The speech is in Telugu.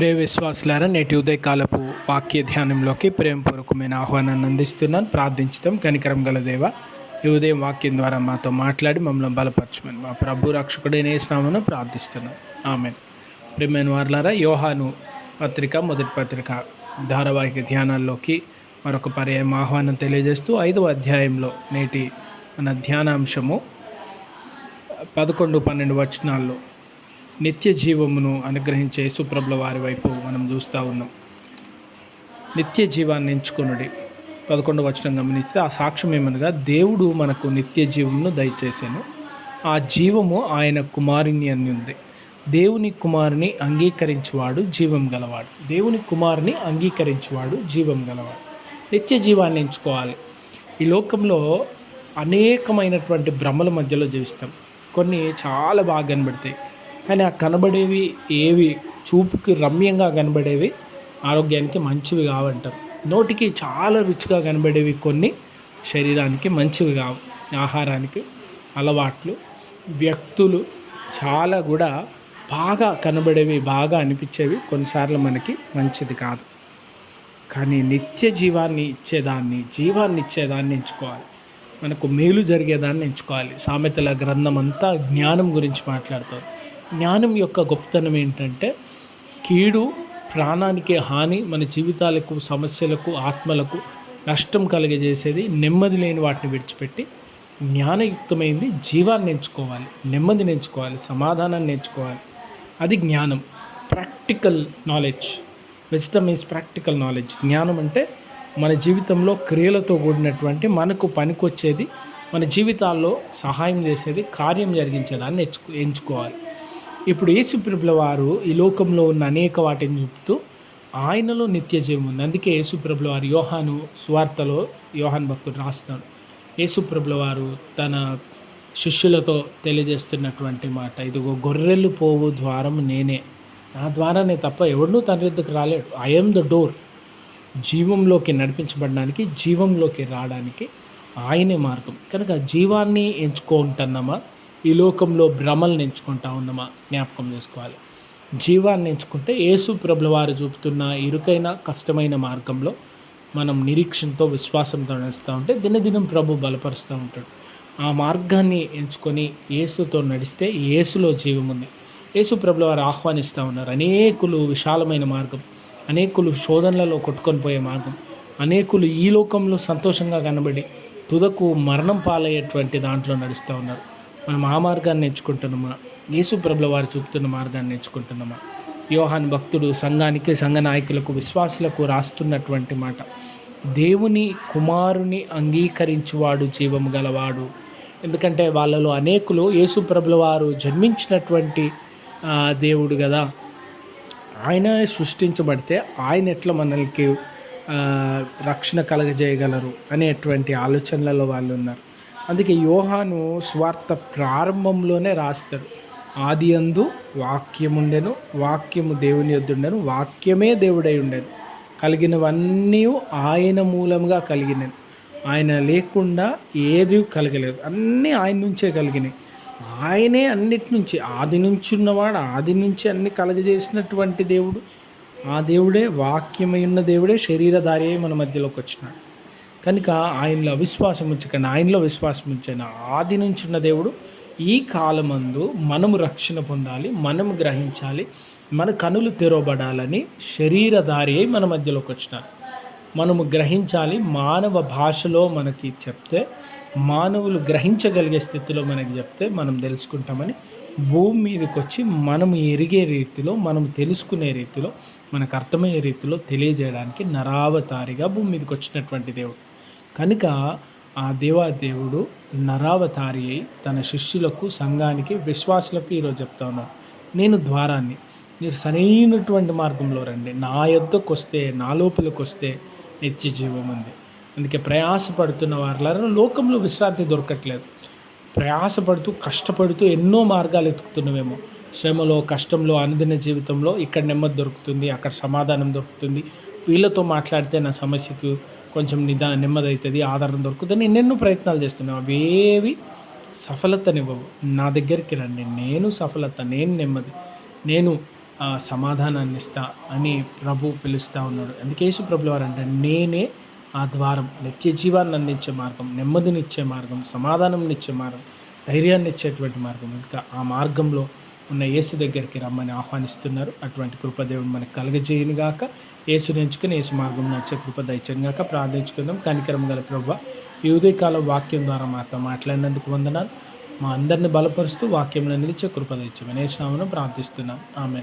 ప్రియ విశ్వాసులారా నేటి ఉదయకాలపు వాక్య ధ్యానంలోకి ప్రేమపూర్వకమైన ఆహ్వానాన్ని అందిస్తున్నాను. ప్రార్థించడం కనికరం గల దేవ ఈ ఉదయం వాక్యం ద్వారా మాతో మాట్లాడి మమ్మల్ని బలపరచమని మా ప్రభు రక్షకుడైన నేస్తామని ప్రార్థిస్తున్నాం. ఆమె ప్రియమైన వారులారా యోహాను పత్రిక మొదటి పత్రిక ధారావాహిక ధ్యానాల్లోకి మరొక పర్యాయం ఆహ్వానం తెలియజేస్తూ ఐదవ అధ్యాయంలో నేటి మన ధ్యానాంశము పదకొండు పన్నెండు వచనాల్లో నిత్య జీవమును అనుగ్రహించే సుప్రభుల వారి వైపు మనం చూస్తూ ఉన్నాం. నిత్య జీవాన్ని ఎంచుకొనుడి. పదకొండు వచనం గమనిస్తే ఆ సాక్ష్యం ఏమనగా దేవుడు మనకు నిత్య జీవమును దయచేశాను ఆ జీవము ఆయన కుమారుని అని ఉంది. దేవుని కుమారుని అంగీకరించేవాడు జీవం గలవాడు. దేవుని కుమారుని అంగీకరించేవాడు జీవం గలవాడు. నిత్య జీవాన్ని ఎంచుకోవాలి. ఈ లోకంలో అనేకమైనటువంటి భ్రమల మధ్యలో జీవిస్తాం. కొన్ని చాలా బాగా కనబడతాయి. కానీ ఆ కనబడేవి ఏవి? చూపుకి రమ్యంగా కనబడేవి ఆరోగ్యానికి మంచివి కావంటారు. నోటికి చాలా రుచిగా కనబడేవి కొన్ని శరీరానికి మంచివి కావు. ఆహారానికి అలవాట్లు వ్యక్తులు చాలా కూడా బాగా కనబడేవి బాగా అనిపించేవి కొన్నిసార్లు మనకి మంచిది కాదు. కానీ నిత్య జీవాన్ని ఇచ్చేదాన్ని జీవాన్ని ఇచ్చేదాన్ని ఎంచుకోవాలి. మనకు మేలు జరిగేదాన్ని ఎంచుకోవాలి. సామెతల గ్రంథం అంతా జ్ఞానం గురించి మాట్లాడుతుంది. జ్ఞానం యొక్క గొప్పతనం ఏంటంటే కీడు ప్రాణానికి హాని మన జీవితాలకు సమస్యలకు ఆత్మలకు నష్టం కలిగజేసేది నెమ్మది లేని వాటిని విడిచిపెట్టి జ్ఞానయుక్తమైంది జీవాన్ని ఎంచుకోవాలి నెమ్మది నేర్చుకోవాలి సమాధానాన్ని నేర్చుకోవాలి అది జ్ఞానం. Practical knowledge. Wisdom is practical knowledge. జ్ఞానం అంటే మన జీవితంలో క్రియలతో కూడినటువంటి మనకు పనికొచ్చేది మన జీవితాల్లో సహాయం చేసేది కార్యం జరిగించేదాన్ని నేర్చుకు ఎంచుకోవాలి. ఇప్పుడు యేసుప్రభుల వారు ఈ లోకంలో ఉన్న అనేక వాటిని చూపుతూ ఆయనలో నిత్య జీవం ఉంది. అందుకే యేసుప్రభుల వారు యోహాను స్వార్థలో యోహాన్ భక్తుడు రాస్తాడు. యేసుప్రభుల వారు తన శిష్యులతో తెలియజేస్తున్నటువంటి మాట ఇదిగో గొర్రెలు పోవు ద్వారం నేనే. నా ద్వారానే తప్ప ఎవరినూ తన యుద్ధకు రాలేడు. ఐఎమ్ ద డోర్ జీవంలోకి నడిపించబడడానికి జీవంలోకి రావడానికి ఆయనే మార్గం. కనుక జీవాన్ని ఎంచుకుంటున్నామా? ఈ లోకంలో భ్రమలను ఎంచుకుంటా ఉన్నామా జ్ఞాపకం చేసుకోవాలి. జీవాన్ని ఎంచుకుంటే యేసు ప్రభుల వారు చూపుతున్న ఇరుకైన కష్టమైన మార్గంలో మనం నిరీక్షణతో విశ్వాసంతో నడుస్తూ ఉంటే దినదినం ప్రభు బలపరుస్తూ ఉంటాడు. ఆ మార్గాన్ని ఎంచుకొని యేసుతో నడిస్తే యేసులో జీవం ఉంది. యేసు ప్రభుల వారు ఆహ్వానిస్తూ ఉన్నారు. అనేకులు విశాలమైన మార్గం అనేకులు శోధనలలో కొట్టుకొని పోయే మార్గం అనేకులు ఈ లోకంలో సంతోషంగా కనబడి తుదకు మరణం పాలయ్యేటువంటి దాంట్లో నడుస్తూ ఉన్నారు. మనం ఆ మార్గాన్ని నేర్చుకుంటున్నామా యేసు ప్రభుల వారు చూపుతున్న మార్గాన్ని నేర్చుకుంటున్నామా యోహాన్ భక్తుడు సంఘానికి సంఘ నాయకులకు విశ్వాసులకు రాస్తున్నటువంటి మాట. దేవుని కుమారుని అంగీకరించువాడు జీవము గలవాడు. ఎందుకంటే వాళ్ళలో అనేకులు యేసు ప్రభుల వారు జన్మించినటువంటి దేవుడు కదా ఆయన సృష్టించబడితే ఆయన ఎట్లా మనల్కి రక్షణ కలగజేయగలరు అనేటువంటి ఆలోచనలలో వాళ్ళు ఉన్నారు అందుకే యోహాను స్వార్థ ప్రారంభంలోనే రాస్తాడు. ఆది అందు వాక్యముండెను వాక్యము దేవుని యొద్దుండెను వాక్యమే దేవుడై ఉండెను. కలిగినవన్నీ ఆయన మూలంగా కలిగినవి ఆయన లేకుండా ఏది కలగలేదు. అన్నీ ఆయన నుంచే కలిగినాయి. ఆయనే అన్నిటి నుంచి ఆది నుంచి ఉన్నవాడు ఆది నుంచి అన్ని కలగజేసినటువంటి దేవుడు. ఆ దేవుడే వాక్యమై ఉన్న దేవుడే శరీరధారి మన మధ్యలోకి వచ్చినాడు కనుక ఆయనలో అవిశ్వాసం ఉంచకండి ఆయనలో విశ్వాసం ఉంచండి. ఆది నుంచి ఉన్న దేవుడు ఈ కాలమందు మనము రక్షణ పొందాలి మనము గ్రహించాలి మన కనులు తెరవబడాలని శరీరధారి అయి మన మధ్యలోకి వచ్చినారు. మనము గ్రహించాలి మానవ భాషలో మనకి చెప్తే మానవులు గ్రహించగలిగే స్థితిలో మనకి చెప్తే మనం తెలుసుకుంటామని భూమి మీదకి వచ్చి మనం ఎరిగే రీతిలో మనం తెలుసుకునే రీతిలో మనకు అర్థమయ్యే రీతిలో తెలియజేయడానికి నరావతారిగా భూమి మీదకి వచ్చినటువంటి దేవుడు. కనుక ఆ దేవాదేవుడు నరావతారి అయి తన శిష్యులకు సంఘానికి విశ్వాసులకు ఈరోజు చెప్తా ఉన్నాడు. నేను ద్వారాన్ని మీరు సరైనటువంటి మార్గంలో రండి. నా యొద్దకు వస్తే నా లోపలికి వస్తే నిత్య జీవం ఉంది. అందుకే ప్రయాసపడుతున్న వారిలో లోకంలో విశ్రాంతి దొరకట్లేదు. ప్రయాసపడుతూ కష్టపడుతూ ఎన్నో మార్గాలు ఎత్తుకుతున్నామేమో శ్రమలో కష్టంలో అనుదిన జీవితంలో ఇక్కడ నెమ్మది దొరుకుతుంది అక్కడ సమాధానం దొరుకుతుంది. వీళ్ళతో మాట్లాడితే నా సమస్యకు కొంచెం నిదా నెమ్మది అవుతుంది ఆధారం దొరుకుతుంది ఎన్నెన్నో ప్రయత్నాలు చేస్తున్నాం. అవేవి సఫలతనివ్వవు. నా దగ్గరికి రండి. నేను సఫలత నేను నెమ్మది. నేను ఆ, సమాధానాన్ని ఇస్తా అని ప్రభు పిలుస్తూ ఉన్నాడు. అందుకే యేసు ప్రభులు వారు అంటే నేనే ఆ ద్వారం నిత్య జీవాన్ని అందించే మార్గం నెమ్మదినిచ్చే మార్గం సమాధానంనిచ్చే మార్గం ధైర్యాన్ని ఇచ్చేటువంటి మార్గం. ఇంకా ఆ మార్గంలో ఉన్న యేసు దగ్గరికి రమ్మని ఆహ్వానిస్తున్నారు. అటువంటి కృపదేవుడు మనకి కలగజేయను గాక. యేసుని ఎంచుకుని యేసు మార్గం నడిచే కృప దయచని గాక. ప్రార్థించుకుందాం. కనికరం గల ప్రభు ఈ ఉదయకాల వాక్యం ద్వారా మాతో మాట్లాడినందుకు వందనాలు. మా అందరిని బలపరుస్తూ వాక్యంలో నిలిచే కృప దయచమని యేసునామను ప్రార్థిస్తున్నాం. ఆమె